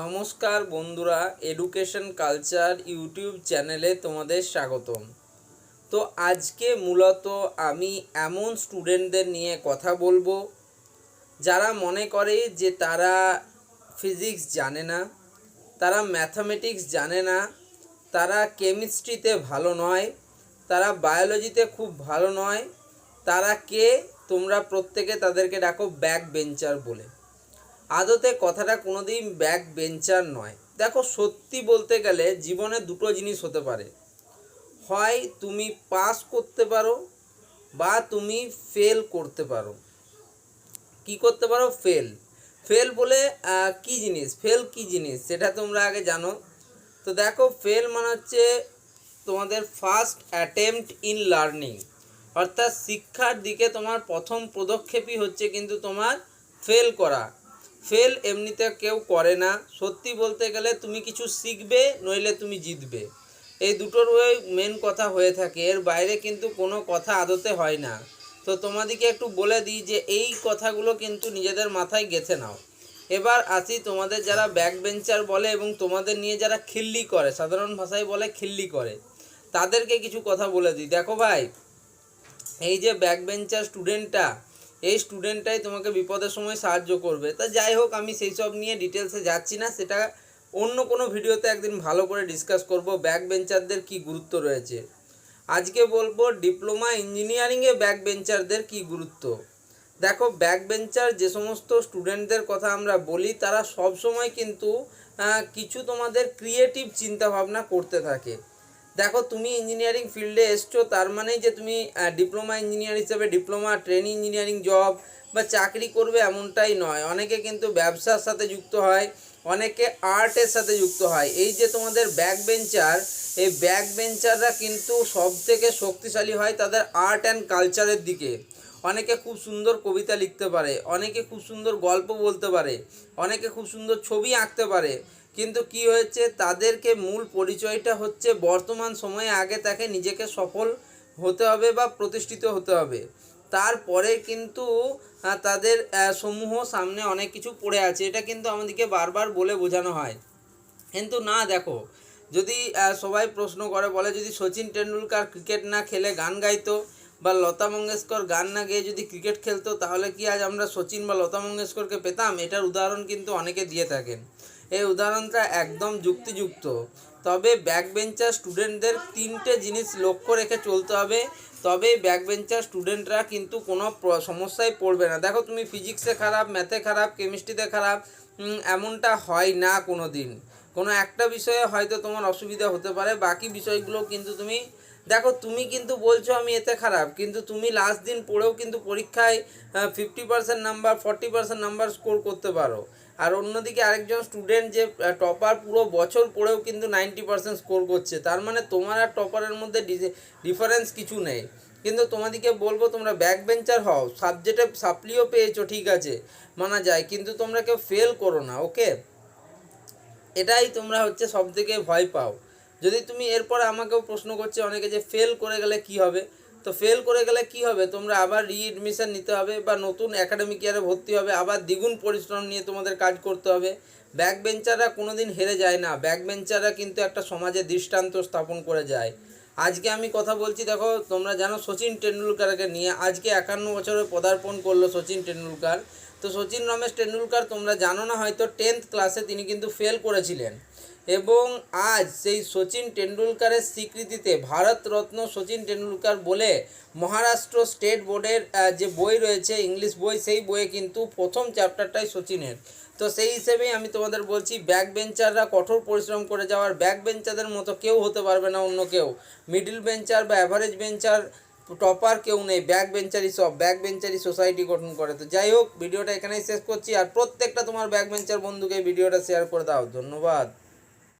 নমস্কার বন্ধুরা education culture YouTube চ্যানেলে তোমাদের স্বাগতম। তো আজকে মূলত আমি এমন স্টুডেন্টদের নিয়ে কথা বলব, যারা মনে করে যে তারা ফিজিক্স জানে না, তারা ম্যাথামেটিক্স জানে না, তারা কেমিস্ট্রিতে ভালো নয়, তারা বায়োলজিতে খুব ভালো নয়, তারা কে? তোমরা প্রত্যেকে তাদেরকে ডাকো ব্যাক বেঞ্চার বলে। আদতে কথাটা কোনোদিন ব্যাক বেঞ্চার নয়। দেখো, সত্যি বলতে গেলে জীবনে দুটো জিনিস হতে পারে। হয় তুমি পাস করতে পারো বা তুমি ফেল করতে পারো। কি করতে পারো? ফেল ফেল বলে কি জিনিস? ফেল কি জিনিস? সেটা তোমরা আগে জানো। তো দেখো ফেল মানে হচ্ছে তোমাদের ফার্স্ট অ্যাটেম্পট ইন লার্নিং অর্থাৎ শিক্ষার দিকে তোমার প্রথম পদক্ষেপই হচ্ছে কিন্তু তোমার ফেল করা। ফেল এমনিতে কেউ করে না। সত্যি বলতে গেলে তুমি কিছু শিখবে, নইলে তুমি জিতবে। এই দুটোর ওই মেন কথা হয়ে থাকে। এর বাইরে কিন্তু কোনো কথা আদতে হয় না। তো তোমাদেরকে একটু বলে দিই যে, এই কথাগুলো কিন্তু নিজেদের মাথায় গেঁথে নাও। এবার আসি তোমাদের যারা ব্যাক বেঞ্চার বলে এবং তোমাদের নিয়ে যারা খিল্লি করে, সাধারণ ভাষায় বলে খিল্লি করে, তাদেরকে কিছু কথা বলে দিই। দেখো ভাই, এই যে ব্যাক বেঞ্চার স্টুডেন্টটা এই স্টুডেন্টটাই তোমাকে বিপদের সময় সাহায্য করবে। তা যাই হোক, আমি সেই সব নিয়ে ডিটেলসে যাচ্ছি না, সেটা অন্য কোনো ভিডিওতে একদিন ভালো করে ডিসকাস করব ব্যাক বেঞ্চারদের কি গুরুত্ব রয়েছে। আজকে বলব ডিপ্লোমা ইঞ্জিনিয়ারিংয়ে ব্যাক বেঞ্চারদের কি গুরুত্ব? দেখো ব্যাক বেঞ্চার যে সমস্ত স্টুডেন্টদের কথা আমরা বলি, তারা সব সময় কিন্তু কিছু তোমাদের ক্রিয়েটিভ চিন্তাভাবনা করতে থাকে। দেখো, তুমি ইঞ্জিনিয়ারিং ফিল্ডে এসছো, তার মানেই যে তুমি ডিপ্লোমা ইঞ্জিনিয়ার হিসেবে ডিপ্লোমা ট্রেনিং ইঞ্জিনিয়ারিং জব বা চাকরি করবে এমনটাই নয়। অনেকে কিন্তু ব্যবসার সাথে যুক্ত হয়, অনেকে আর্টের সাথে যুক্ত হয়। এই যে তোমাদের ব্যাক বেঞ্চার এই ব্যাক বেঞ্চাররা কিন্তু সব থেকে শক্তিশালী হয় তাদের আর্ট অ্যান্ড কালচারের দিকে। অনেকে খুব সুন্দর কবিতা লিখতে পারে, অনেকে খুব সুন্দর গল্প বলতে পারে, অনেকে খুব সুন্দর ছবি আঁকতে পারে। কিন্তু কি হয়েছে? তাদেরকে মূল পরিচয়টা হচ্ছে বর্তমান সময়ে আগে তাকে নিজেকে সফল হতে হবে বা প্রতিষ্ঠিত হতে হবে। তারপরে কিন্তু তাদের সমূহ সামনে অনেক কিছু পড়ে আছে। এটা কিন্তু আমাদেরকে বারবার বলে বোঝানো হয়। কিন্তু না, দেখো, যদি সবাই প্রশ্ন করে, বলে যদি সচিন টেন্ডুলকার ক্রিকেট না খেলে গান গাইতো বা লতা মঙ্গেশকর গান না গেয়ে যদি ক্রিকেট খেলতো, তাহলে কি আজ আমরা সচিন বা লতা মঙ্গেশকরকে পেতাম? এটার উদাহরণ কিন্তু অনেকে দিয়ে থাকেন। এই উদাহরণটা একদম যুক্তিযুক্ত। তবে ব্যাক বেঞ্চার স্টুডেন্টদের তিনটে জিনিস লক্ষ্য রেখে চলতে হবে। তবে ব্যাক বেঞ্চার স্টুডেন্টরা কিন্তু কোনো সমস্যায় পড়বে না। দেখো তুমি ফিজিক্সে খারাপ ম্যাথে খারাপ কেমিস্ট্রিতে খারাপ এমনটা হয় না কোনো দিন কোনো একটা বিষয়ে হয়তো তোমার অসুবিধা হতে পারে, বাকি বিষয়গুলো কিন্তু তুমি, দেখো তুমি কিন্তু বলছো আমি এতে খারাপ, কিন্তু তুমি লাস্ট দিন পড়েও কিন্তু পরীক্ষায় fifty percent number forty percent number score করতে পারো। আর অন্যদিকে আরেকজন স্টুডেন্ট যে টপার পুরো বছর পড়েও কিন্তু নাইনটি পার্সেন্ট স্কোর করছে। তার মানে তোমার আর টপারের মধ্যে ডিফারেন্স কিছু নেই। কিন্তু তোমাদেরকে বলব, তোমরা ব্যাক বেঞ্চার হও সাবজেক্টে সাপ্লিও পেয়েছ, ঠিক আছে, মানা যায়। কিন্তু তোমরা কেউ ফেল করো না ওকে এটাই তোমরা হচ্ছে সব থেকে ভয় পাও। যদি তুমি এরপর আমাকেও প্রশ্ন করছে, অনেকে যে ফেল করে গেলে কি হবে? তো ফেল করে গেলে কি হবে? তোমরা আবার রিএডমিশন নিতে হবে বা নতুন একাডেমিক ইয়ারে ভর্তি হবে, আবার দ্বিগুণ পরিশ্রম নিয়ে তোমাদের কাজ করতে হবে। ব্যাক বেঞ্চাররা কোনো দিন হেরে যায় না। ব্যাক বেঞ্চাররা কিন্তু একটা সমাজে দৃষ্টান্ত স্থাপন করে যায়। আজকে আমি কথা বলছি, দেখো, তোমরা জানো সচিন টেন্ডুলকারকে নিয়ে। আজকে একান্ন বছরে পদার্পণ করল সচিন টেন্ডুলকার তো সচিন রমেশ টেন্ডুলকার, তোমরা জানো না, হয়তো টেন্থ ক্লাসে তিনি কিন্তু ফেল করেছিলেন। এবং আজ সেই সচিন টেন্ডুলকারের স্বীকৃতিতে ভারতরত্ন সচিন টেন্ডুলকার বলে মহারাষ্ট্র স্টেট বোর্ডের যে বই রয়েছে ইংলিশ বই, সেই বইয়ে কিন্তু প্রথম চ্যাপ্টারটাই সচিনের। তো সেই হিসেবেই আমি তোমাদের বলছি ব্যাক বেঞ্চাররা কঠোর পরিশ্রম করে যাওয়ার ব্যাক বেঞ্চারদের মতো কেউ হতে পারবে না অন্য কেউ। মিডিল বেঞ্চার বা অ্যাভারেজ বেঞ্চার টপার কেউ নেই ব্যাক বেঞ্চারই সব ব্যাক বেঞ্চারই সোসাইটি গঠন করে। তো যাই হোক, ভিডিওটা এখানেই শেষ করছি। আর প্রত্যেকটা তোমার ব্যাক বেঞ্চার বন্ধুকে ভিডিওটা শেয়ার করে দাও। ধন্যবাদ।